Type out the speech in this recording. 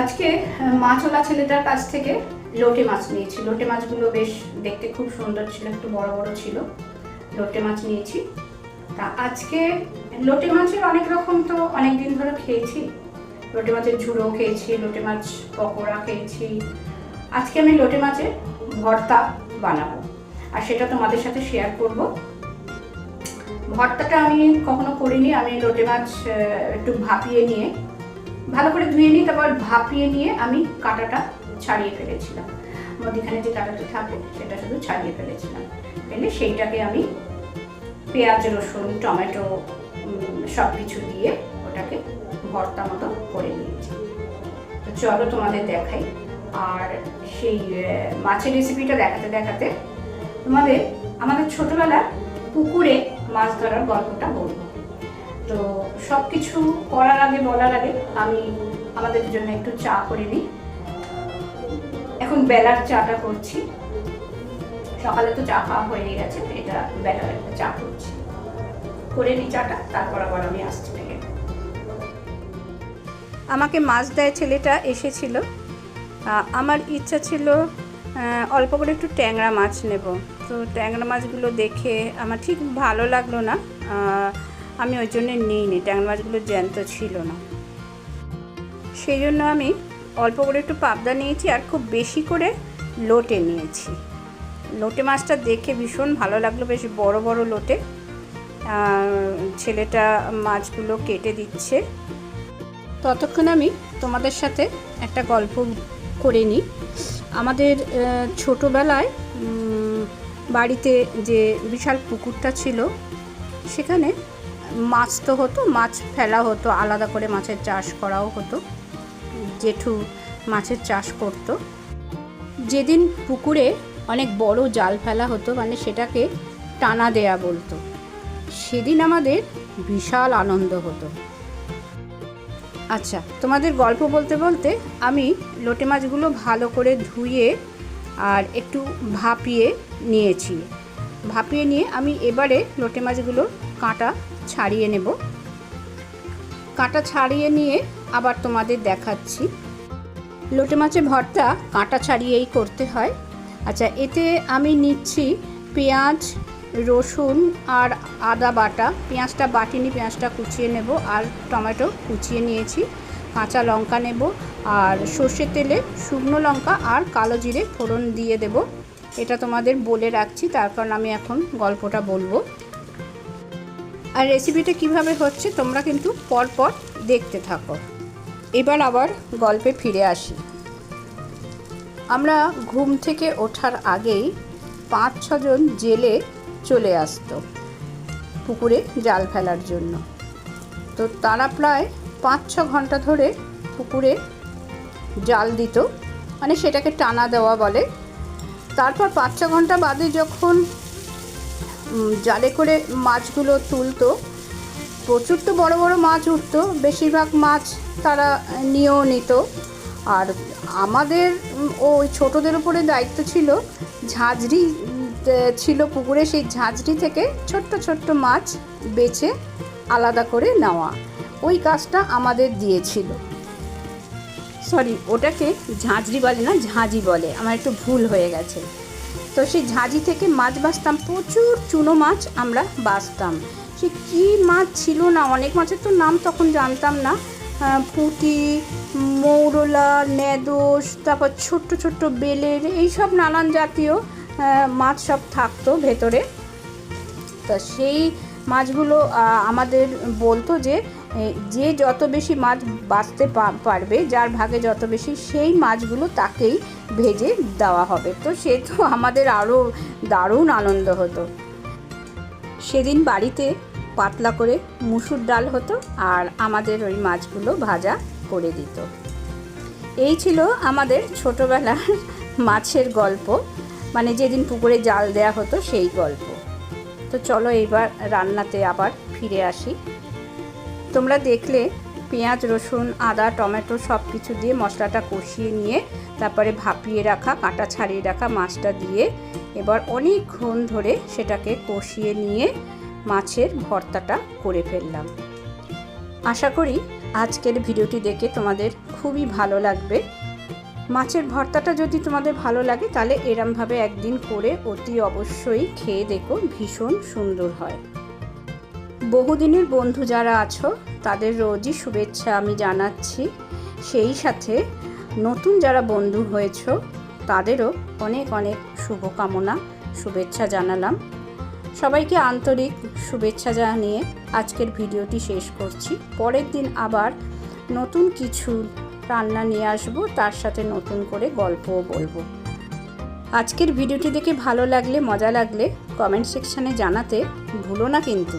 আজকে মাছওয়ালা ছেলেটার কাছ থেকে লোটে মাছ নিয়েছি। লোটে মাছগুলো বেশ দেখতে খুব সুন্দর ছিল, একটু বড় বড় ছিল। লোটে মাছ নিয়েছি। তা আজকে লোটে মাছের অনেক রকম তো অনেক দিন ধরে খেয়েছি। লোটে মাছের ঝুড়ো খেয়েছি, লোটে মাছ পকোড়া খেয়েছি। আজকে আমি লোটে মাছের ভর্তা বানাবো। আর সেটা তোমাদের সাথে শেয়ার করব। ভর্তাটা আমি কখনো করিনি, আমি লোটে মাছ একটু ভাপিয়ে নিয়ে ভালো করে ধুয়ে নিই তারপর ভাপিয়ে নিয়ে আমি কাঁটাটা ছাড়িয়ে ফেলেছিলাম। মধ্যখানে যে কাঁটাটা থাকে সেটা শুধু ছাড়িয়ে ফেলেছিলাম। ফেলে সেইটাকে আমি পেঁয়াজ, রসুন, টমেটো সব কিছু দিয়ে ওটাকে ভর্তা মতো করে নিয়েছি। তো চলো তোমাদের দেখাই। আর সেই মাছের রেসিপিটা দেখাতে দেখাতে তোমাদের আমাদের ছোটবেলা পুকুরে মাছ ধরার গল্পটা বলব। তো সব কিছু করার আগে, বলার আগে আমি আমাদের জন্য একটু চা করে নিই। এখন বেলার চাটা করছি। সকালে তো চা খাওয়া হয়ে গেছে, এটা বেলার একটা চা করছি। করে নিই চাটা, তারপর আবার আমি আসছি থেকে। আমাকে মাছ দেয় ছেলেটা এসেছিল। আমার ইচ্ছা ছিল অল্প করে একটু ট্যাংরা মাছ নেব। তো ট্যাংরা মাছগুলো দেখে আমার ঠিক ভালো লাগল না। আমি ওই জন্য নিইনি, ট্যাংরা মাছগুলো জ্যান্ত ছিল না। সেই জন্য আমি অল্প করে একটু পাবদা নিয়েছি আর খুব বেশি করে লোটে নিয়েছি। লোটে মাছটা দেখে ভীষণ ভালো লাগল, বেশ বড় বড় লোটে। ছেলেটা মাছগুলো কেটে দিচ্ছে। ততক্ষণ আমি তোমাদের সাথে একটা গল্প করে নিই। আমাদের ছোটোবেলায় বাড়িতে যে বিশাল পুকুরটা ছিল, সেখানে মাছ তো হতো, মাছ ফেলা হতো, আলাদা করে মাছের চাষ করাও হতো। জেঠু মাছের চাষ করতো। যেদিন পুকুরে অনেক বড় জাল ফেলা হতো মানে সেটাকে টানা দেয়া বলতো। সেদিন আমাদের বিশাল আনন্দ হতো। আচ্ছা তোমাদের গল্প বলতে বলতে আমি লোটে মাছগুলো ভালো করে ধুয়ে আর একটু ভাপিয়ে নিয়েছি। ভাপিয়ে নিয়ে আমি এবারে লোটে মাছগুলো কাঁটা ছাড়িয়ে নেব। কাঁটা ছাড়িয়ে নিয়ে আবার তোমাদের দেখাচ্ছি। লোটে মাছের ভর্তা কাঁটা ছাড়িয়েই করতে হয়। আচ্ছা এতে আমি নিচ্ছি পেঁয়াজ, রসুন আর আদা বাটা। পেঁয়াজটা বাটিনি, পেঁয়াজটা কুচিয়ে নেব আর টমেটো কুচিয়ে নিয়েছি। কাঁচা লঙ্কা নেব আর সর্ষের তেলে শুকনো লঙ্কা আর কালো জিরে ফোড়ন দিয়ে দেব। এটা তোমাদের বলে রাখছি, তার কারণ আমি এখন গল্পটা বলব। আর রেসিপিটা কীভাবে হচ্ছে তোমরা কিন্তু পরপর দেখতে থাকো। এবার আবার গল্পে ফিরে আসি। আমরা ঘুম থেকে ওঠার আগেই পাঁচ ছজন জেলে চলে আসতো পুকুরে জাল ফেলার জন্য। তো তারা প্রায় পাঁচ ছ ঘণ্টা ধরে পুকুরে জাল দিত মানে সেটাকে টানা দেওয়া বলে। তারপর পাঁচ ছ ঘণ্টা বাদে যখন জালে করে মাছগুলো তুলতো। প্রচুর তো বড় বড় মাছ উঠতো, বেশিরভাগ মাছ তারা নিয়েও নিত। আর আমাদের ওই ছোটোদের উপরে দায়িত্ব ছিল, ঝাঁঝরি ছিল পুকুরে, সেই ঝাঁঝরি থেকে ছোট্ট ছোট্ট মাছ বেছে আলাদা করে নেওয়া। ওই কাজটা আমাদের দিয়েছিল। সরি, ওটাকে ঝাঁঝরি বলে না, ঝাঁঝি বলে। আমার একটু ভুল হয়ে গেছে। তো সেই ঝাঁঝি থেকে মাছ বাছতাম প্রচুর চুনো মাছ আমরা বাছতাম সে কী মাছ ছিল না, অনেক মাছের তো নাম তখন জানতাম না। পুঁটি, মৌরলা, নেদোষ, তারপর ছোট্ট ছোট্ট বেলের, এইসব নানান জাতীয় মাছ সব থাকতো ভেতরে। তা সেই মাছগুলো আমাদের বলতো যে যে যত বেশি মাছ বাঁচতে পারবে, যার ভাগে যত বেশি, সেই মাছগুলো তাকেই ভেজে দেওয়া হবে। তো সে তো আমাদের আরও দারুণ আনন্দ হতো। সেদিন বাড়িতে পাতলা করে মুসুর ডাল হতো আর আমাদের ওই মাছগুলো ভাজা করে দিত। এই ছিল আমাদের ছোটোবেলার মাছের গল্প। মানে যেদিন পুকুরে জাল দেয়া হতো সেই গল্প। তো চলো এবার রান্নাতে আবার ফিরে আসি। তোমরা দেখলে পেঁয়াজ, রসুন, আদা, টমেটো সব কিছু দিয়ে মশলাটা কষিয়ে নিয়ে তারপরে ভাপিয়ে রাখা কাঁটা ছাড়িয়ে রাখা মাছটা দিয়ে এবার অনেকক্ষণ ধরে সেটাকে কষিয়ে নিয়ে মাছের ভর্তাটা করে ফেললাম। আশা করি আজকের ভিডিওটি দেখে তোমাদের খুবই ভালো লাগবে। মাছের ভর্তাটা যদি তোমাদের ভালো লাগে তাহলে এরমভাবে একদিন করে অতি অবশ্যই খেয়ে দেখো, ভীষণ সুন্দর হয়। বহুদিনের বন্ধু যারা আছো, তাদের রোজই শুভেচ্ছা আমি জানাচ্ছি। সেই সাথে নতুন যারা বন্ধু হয়েছ, তাদেরও অনেক অনেক শুভকামনা, শুভেচ্ছা জানালাম। সবাইকে আন্তরিক শুভেচ্ছা জানিয়ে আজকের ভিডিওটি শেষ করছি। পরের দিন আবার নতুন কিছু রান্না নিয়ে আসব, তার সাথে নতুন করে গল্পও বলব। আজকের ভিডিওটি দেখে ভালো লাগলে, মজা লাগলে কমেন্ট সেকশানে জানাতে ভুলো না কিন্তু।